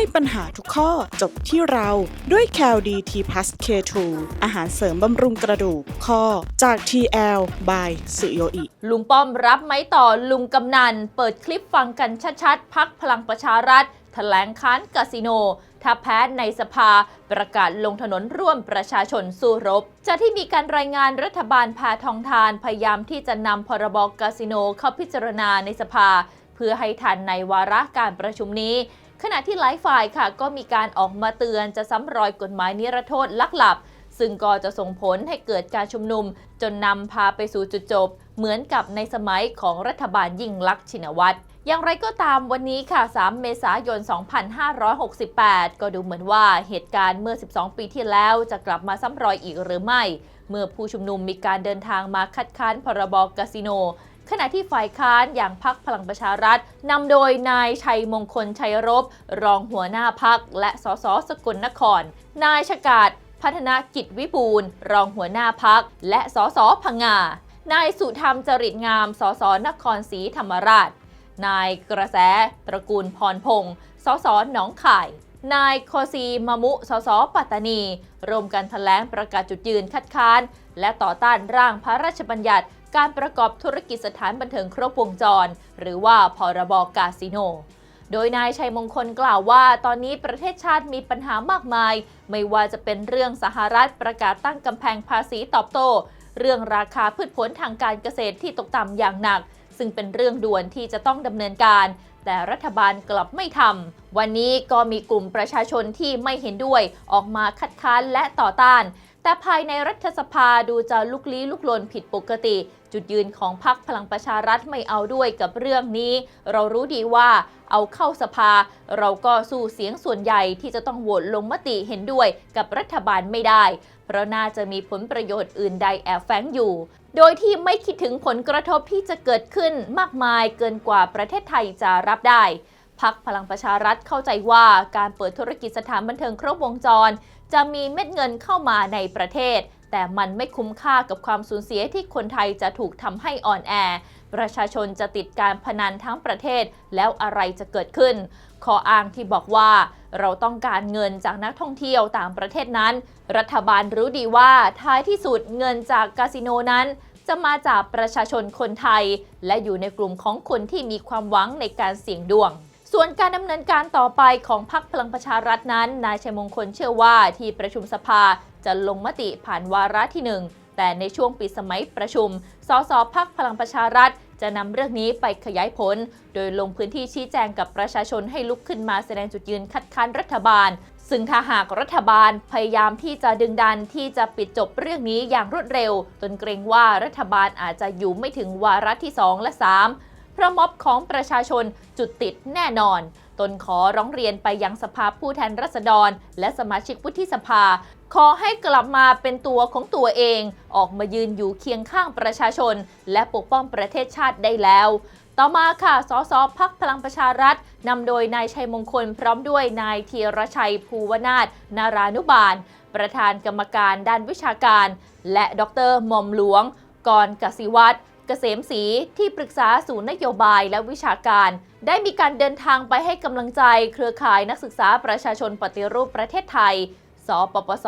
ให้ปัญหาทุกข้อจบที่เราด้วย c a l d t p l u s K2 อาหารเสริมบำรุงกระดูกข้อจาก TL by สุโยอิ ลุงป้อมรับไม้ต่อลุงกำนัน เปิดคลิปฟังกันชัดๆ พักพลังประชารัฐแถลงค้านคาสิโน ถ้าแพ้ในสภาประกาศลงถนนร่วมประชาชนสู้รบจะที่มีการรายงานรัฐบาลแพทองทานพยายามที่จะนำพรบคาสิโนเข้าพิจารณาในสภา เพื่อให้ทันในวาระการประชุมนี้ ขณะที่หลายฝ่ายค่ะก็มีการออกมาเตือนจะซ้ำรอยกฎหมายนิรโทษลักหลับ ซึ่งก็จะส่งผลให้เกิดการชุมนุม จนนำพาไปสู่จุดจบ เหมือนกับในสมัยของรัฐบาลยิ่งลักษณ์ชินวัตรอย่างไรก็ตามวันนี้ค่ะ 3 เมษายน 2568 ก็ดูเหมือนว่าเหตุการณ์เมื่อ 12 ปีที่แล้วจะกลับมาซ้ำรอยอีกหรือไม่ เมื่อผู้ชุมนุมมีการเดินทางมาคัดค้านพรบคาสิโน ขณะที่ฝ่ายค้านอย่างพักพลังประชารัฐนำโดยนายชัยมงคลชัยรบ รองหัวหน้าพักและสสสกลนคร นายชกาดพัฒนากิจวิบูลรองหัวหน้าพักและสสพังงานายสุธรรมจริตงามสสนครศรีธรรมราช นายกระแส ตระกูลพรพงศ์สสหนองข่ายนายโคซีมามุ สสปัตตานี รวมกันแถลงประกาศจุดยืนคัดค้าน และต่อต้านร่างพระราชบัญญัติ การประกอบธุรกิจสถานบันเทิงครบวงจร หรือว่าพรบกาสิโน โดยนายชัยมงคลกล่าวว่า ตอนนี้ประเทศชาติมีปัญหามากมาย ไม่ว่าจะเป็นเรื่องสหรัฐประกาศตั้งกำแพงภาษีตอบโต้ เรื่องราคาพืชผลทางการเกษตรที่ตกต่ำอย่างหนัก ซึ่งเป็นเรื่องด่วนที่จะต้องดำเนินการ แต่รัฐบาลกลับไม่ทำ วันนี้ก็มีกลุ่มประชาชนที่ไม่เห็นด้วยออกมาคัดค้านและต่อต้าน แต่ภายในรัฐสภาดูจะลุกลี้ลุกลนผิดปกติ จุดยืนของพรรคพลังประชารัฐไม่เอาด้วยกับเรื่องนี้ เรารู้ดีว่า เอาเข้าสภา เราก็สู้เสียงส่วนใหญ่ที่จะต้องโหวตลงมติเห็นด้วยกับรัฐบาลไม่ได้ เพราะน่าจะมีผลประโยชน์อื่นใดแอบแฝงอยู่ โดยที่ไม่คิดถึงผลกระทบที่จะเกิดขึ้นมากมายเกินกว่าประเทศไทยจะรับได้พักพลังประชารัฐเข้าใจว่าการเปิดธุรกิจสถานบันเทิงครบวงจร จะมีเม็ดเงินเข้ามาในประเทศ แต่มันไม่คุ้มค่ากับความสูญเสียที่คนไทยจะถูกทำให้อ่อนแอ ประชาชนจะติดการพนันทั้งประเทศ แล้วอะไรจะเกิดขึ้นข้ออ้างที่บอกว่าเราต้องการเงินจากนักท่องเที่ยวต่างประเทศนั้น รัฐบาลรู้ดีว่าท้ายที่สุดเงินจากคาสิโนนั้น จะมาจากประชาชนคนไทย และอยู่ในกลุ่มของคนที่มีความหวังในการเสี่ยงดวง ส่วนการดำเนินการต่อไปของพรรคพลังประชารัฐนั้น นายชัยมงคลเชื่อว่าที่ประชุมสภาจะลงมติผ่านวาระที่หนึ่งแต่ในช่วงปิดสมัยประชุม สสพักพลังประชารัฐ จะนำเรื่องนี้ไปขยายผล โดยลงพื้นที่ชี้แจงกับประชาชนให้ลุกขึ้นมาแสดงจุดยืนคัดค้านรัฐบาล ซึ่งถ้าหากรัฐบาลพยายามที่จะดึงดันที่จะปิดจบเรื่องนี้อย่างรวดเร็วจนเกรงว่ารัฐบาลอาจจะอยู่ไม่ถึงวาระที่ 2 และ 3 เพราะม็อบของประชาชนจุดติดแน่นอน ตนขอร้องเรียนไปยังสภาผู้แทนราษฎร และสมาชิกวุฒิสภา ขอให้กลับมาเป็นตัวของตัวเอง ออกมายืนอยู่เคียงข้างประชาชน และปกป้องประเทศชาติได้แล้วต่อมาค่ะ สสพักพลังประชารัฐนำโดยนายชัยมงคลพร้อมด้วยนายธีรชัยภูวนาถนารานุบาล ประธานกรรมการด้านวิชาการ และดรหม่อมหลวง กรกสิวัตร เกษมศรีที่ปรึกษาศูนย์นโยบายและวิชาการ ได้มีการเดินทางไปให้กำลังใจเครือข่ายนักศึกษาประชาชนปฏิรูปประเทศไทย สปปส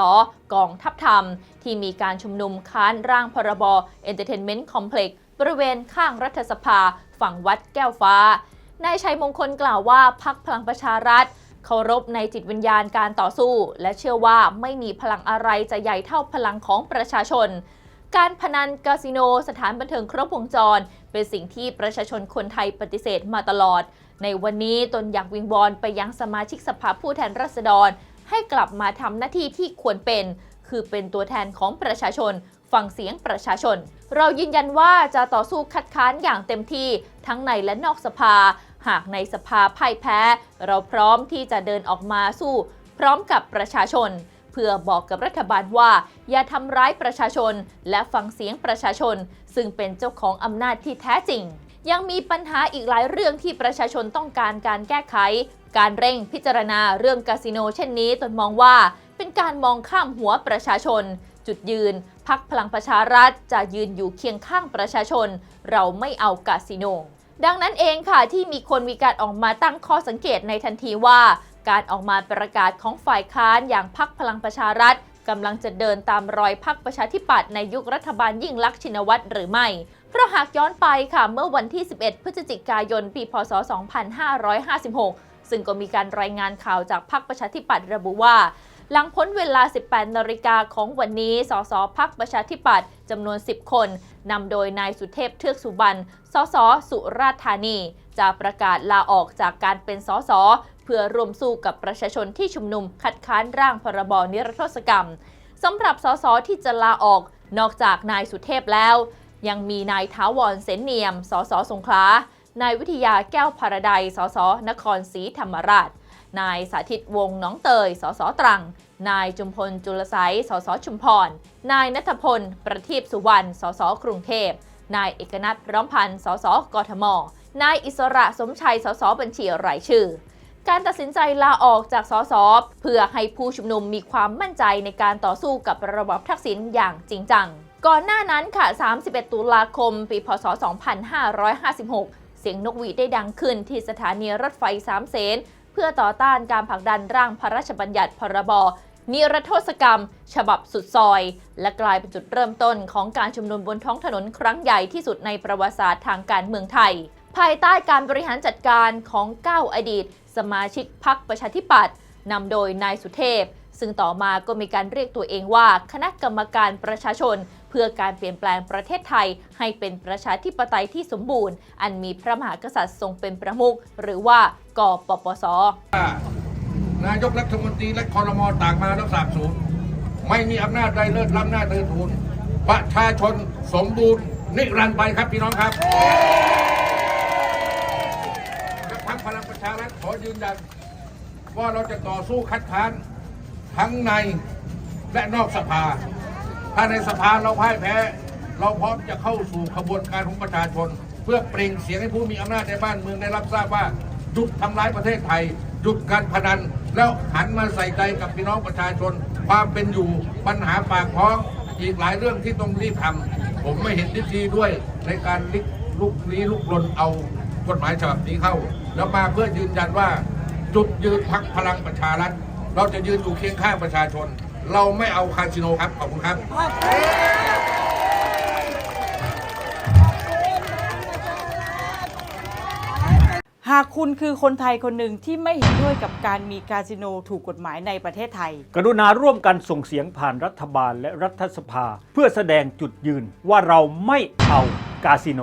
กองทัพธรรม ที่มีการชุมนุมค้านร่างพรบ Entertainment Complex บริเวณข้างรัฐสภา ฝั่งวัดแก้วฟ้านายชัยมงคลกล่าวว่าพักพลังประชารัฐเคารพในจิตวิญญาณการต่อสู้ และเชื่อว่าไม่มีพลังอะไรจะใหญ่เท่าพลังของประชาชน การพนันคาสิโน สถานบันเทิงครบวงจร เป็นสิ่งที่ประชาชนคนไทยปฏิเสธมาตลอด ในวันนี้ตนอยากวิงวอนไปยังสมาชิกสภาผู้แทนราษฎร ให้กลับมาทำหน้าที่ที่ควรเป็น คือเป็นตัวแทนของประชาชนฟังเสียงประชาชน เรายืนยันว่าจะต่อสู้คัดค้านอย่างเต็มที่ทั้งในและนอกสภา หากในสภาพ่ายแพ้ เราพร้อมที่จะเดินออกมาสู้ พร้อมกับประชาชน เพื่อบอกกับรัฐบาลว่า อย่าทำร้ายประชาชน และฟังเสียงประชาชน ซึ่งเป็นเจ้าของอำนาจที่แท้จริง ยังมีปัญหาอีกหลายเรื่องที่ประชาชนต้องการการแก้ไข การเร่งพิจารณาเรื่องคาสิโนเช่นนี้ตนมองว่า เป็นการมองข้ามหัวประชาชน จุดยืนพักพลังประชารัฐจะยืนอยู่เคียงข้างประชาชน เราไม่เอาคาสิโนดังนั้นเองค่ะที่มีคนมีการออกมาตั้งข้อสังเกตในทันทีว่า การออกมาประกาศของฝ่ายค้านอย่างพักพลังประชารัฐกำลังจะเดินตามรอยพักประชาธิปัตย์ในยุครัฐบาลยิ่งลักษณ์ชินวัตรหรือไม่ เพราะหากย้อนไปค่ะเมื่อวันที่ 11 พฤศจิกายน ปี พศ 2556 ซึ่งก็มีการรายงานข่าวจากพรรคประชาธิปัตย์ระบุว่า หลังพ้นเวลา 18 นาฬิกาของวันนี้ สสพักประชาธิปัตย์จำนวน 10 คนนำโดยนายสุเทพเทือกสุบรรณ สสสุราษฎร์ธานี จะประกาศลาออกจากการเป็นสส พื่อร่วมสู้กับประชาชนที่ชุมนุมคัดค้านร่างพรบนิรโทษกรรมสำหรับสสที่จะลาออก นอกจากนายสุเทพแล้ว ยังมีนายท้าวรเสนเนียม สสสงขลานายวิทยาแก้วพารดัยสสนครศรีธรรมราช นายสาธิตวงน้องเตย สสตรัง นายจุมพลจุลไสยสสชุมพร นายนัทพล ประทีปสุวรรณ สสกรุงเทพ นายเอกนัทพร้อมพันธ์ สสกทม นายอิสระสมชัย สสบัญชีรายชื่อ การตัดสินใจลาออกจากสสเพื่อให้ผู้ชุมนุมมีความมั่นใจในการต่อสู้กับระบอบทักษิณอย่างจริงจัง ก่อนหน้านั้นค่ะ 31 ตุลาคม ปี พศ 2556 เสียงนกหวีดได้ดังขึ้นที่สถานีรถไฟสามเสนเพื่อต่อต้านการผลักดันร่างพระราชบัญญัติพรบนิรโทษกรรม ฉบับสุดซอย และกลายเป็นจุดเริ่มต้นของการชุมนุมบนท้องถนนครั้งใหญ่ที่สุดในประวัติศาสตร์ทางการเมืองไทย ภายใต้การบริหารจัดการของ 9 อดีต สมาชิกพรรคประชาธิปัตย์นำโดยนายสุเทพ ซึ่งต่อมาก็มีการเรียกตัวเองว่า คณะกรรมการประชาชน เพื่อการเปลี่ยนแปลงประเทศไทย ให้เป็นประชาธิปไตยที่สมบูรณ์ อันมีพระมหากษัตริย์ทรงเป็นประมุขหรือว่ากปปส นายกรัฐมนตรีและคอรมอต่างมาแล้วสาบสูญไม่มีอำนาจใดเลิศล้ำหน้าเดินทูลประชาชนสมบูรณ์นิรันดร์ไปครับพี่น้องครับและพรรคพลังประชารัฐขอ ยันว่าเราจะต่อสู้คัดค้านทั้งในและนอกสภา ถ้าในสภาเราพ่ายแพ้ เราพร้อมจะเข้าสู่ขบวนการของประชาชน เพื่อเปล่งเสียงให้ผู้มีอำนาจในบ้านเมืองได้รับทราบว่าหยุดทำร้ายประเทศไทยหยุดการพนัน แล้วหันมาใส่ใจกับพี่น้องประชาชน ความเป็นอยู่ปัญหาปากท้องอีกหลายเรื่องที่ต้องรีบทำผมไม่เห็นทิทีด้วยในการลิกลุกลี้ลุกลนเอา กฎหมายฉบับนี้เข้า แล้วมาเพื่อยืนยันว่าจุดยืนพักพลังประชารัฐ เราจะยืนอยู่เคียงข้างประชาชน เราไม่เอาคาสิโนครับ ขอบคุณครับ หากคุณคือคนไทยคนหนึ่งที่ไม่เห็นด้วยกับการมีคาสิโนถูกกฎหมายในประเทศไทย กรุณาร่วมกันส่งเสียงผ่านรัฐบาลและรัฐสภา เพื่อแสดงจุดยืนว่าเราไม่เอากาสิโน